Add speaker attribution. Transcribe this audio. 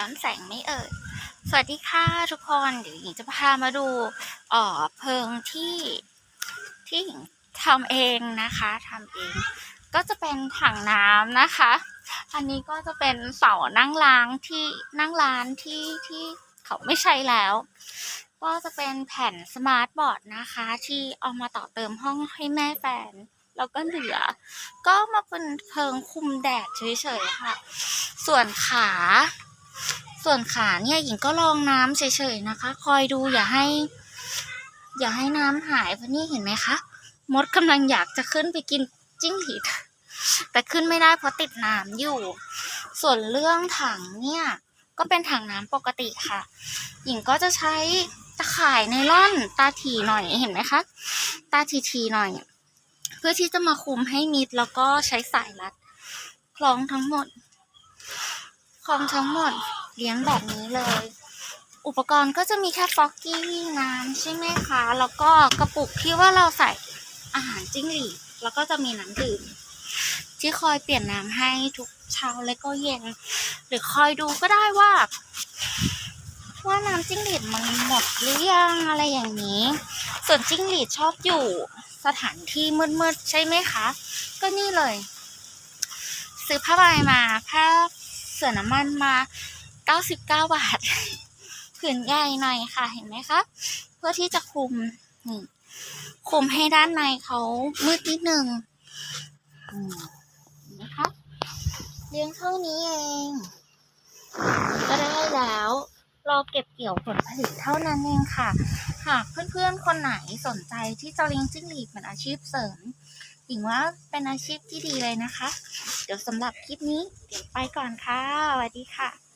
Speaker 1: ย้อนแสงไม่เอ่ย สวัสดีค่ะทุกคนเดี๋ยวหญิงจะพามาดูอ่อเพิงที่ที่หญิงทำเองนะคะทำเอง ก็จะเป็นถังน้ำนะคะ อันนี้ก็จะเป็นเสานั่งล้างที่นั่งร้านที่ที่เขาไม่ใช้แล้ว ก็จะเป็นแผ่นสมาร์ทบอร์ดนะคะ ที่เอามาต่อเติมห้องให้แม่แฟนแล้วก็เหลือ ก็มาเป็นเพิงคุมแดดเฉยๆค่ะ ส่วนขา ส่วนขาเนี่ยหญิงก็ลองน้ำเฉยๆนะคะ คอยดูอย่าให้ อย่าให้น้ำหายเพราะนี่เห็นไหมคะมดกำลังอยากจะขึ้นไปกินจิ้งหรีดแต่ขึ้นไม่ได้เพราะติดน้ำอยู่ ส่วนเรื่องถังเนี่ย ก็เป็นถังน้ำปกติค่ะ หญิงก็จะใช้ตะข่ายไนล่อนตาถีหน่อยเห็นไหมคะ ตาทีหน่อย เพื่อที่จะมาคุมให้มิดแล้วก็ใช้สายรัด คล้องทั้งหมด คล้องทั้งหมด เลี้ยงแบบนี้เลย อุปกรณ์ก็จะมีแค่ฟอกกี้น้ำใช่ไหมคะ แล้วก็กระปุกที่ว่าเราใส่อาหารจิ้งหรีดแล้วก็จะมีน้ำดื่มที่คอยเปลี่ยนน้ำให้ทุกเช้าและก็เย็น หรือคอยดูก็ได้ว่า ว่าน้ำจิ้งหรีดมันหมดหรือยังอะไรอย่างนี้ ส่วนจิ้งหรีดชอบอยู่สถานที่มืดๆใช่ไหมคะ ก็นี่เลย ซื้อผ้าใบมาผ้าเสื่อน้ำมันมา 99 บาท ผืนใหญ่หน่อยค่ะ เห็นไหมคะ เพื่อที่จะคุมนี่คุมให้ด้านในเขามืดนิดนึงนไหมคะเลี้ยงเท่านี้เอง ก็ได้แล้ว รอเก็บเกี่ยวผลผลิตเท่านั้นเองค่ะ หากเพื่อนๆ คนไหนสนใจที่จะเลี้ยงจิ้งหรีดเป็นอาชีพเสริมหญิงว่าเป็นอาชีพที่ดีเลยนะคะ เดี๋ยวสำหรับคลิปนี้เดี๋ยวไปก่อนค่ะสวัสดีค่ะ